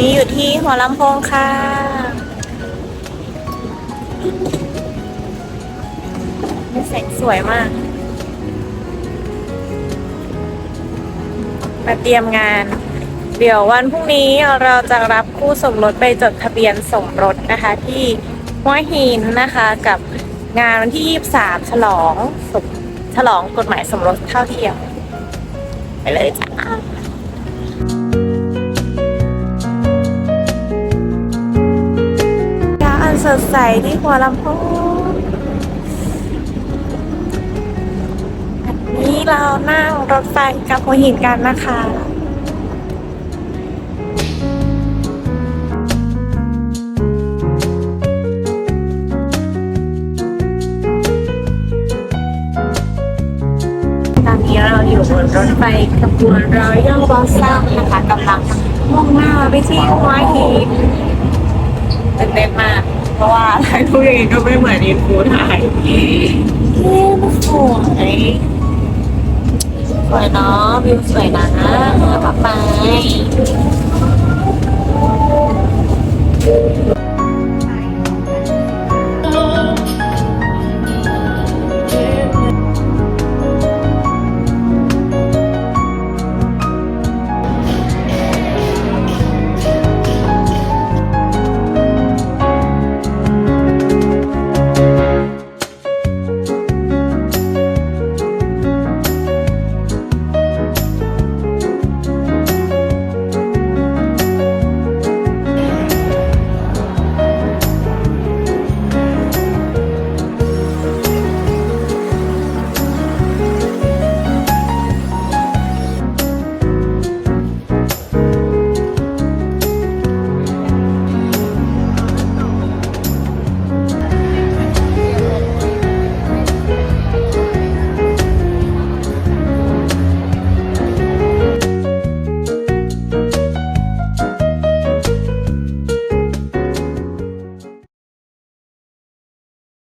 นี้อยู่ที่หัวลำโพงค่ะ แสงสวยมาก มาเตรียมงาน เดี๋ยววันพรุ่งนี้เราจะรับคู่สมรสไปจดทะเบียนสมรสนะคะ ที่หัวหินนะคะกับงานวันที่ 23 ฉลองสมฉลองกฎหมายสมรสเท่าเทียม ไปเลยจ้า สดใสที่หัวลำโพงวันนี้เรานั่งรถไฟกับหัวหินกันนะคะตอนนี้เราอยู่บนรถไฟขบวนรอยัลบอสซัมนะคะกำลังมุ่งหน้าไปที่หัวหินตื่นเต้นมาก เพราะว่าถ่ายทุกอย่างก็ไม่เหมือนอินฟูถ่ายเย้มันสวยสวยเนาะวิวสวยนะป๊าไป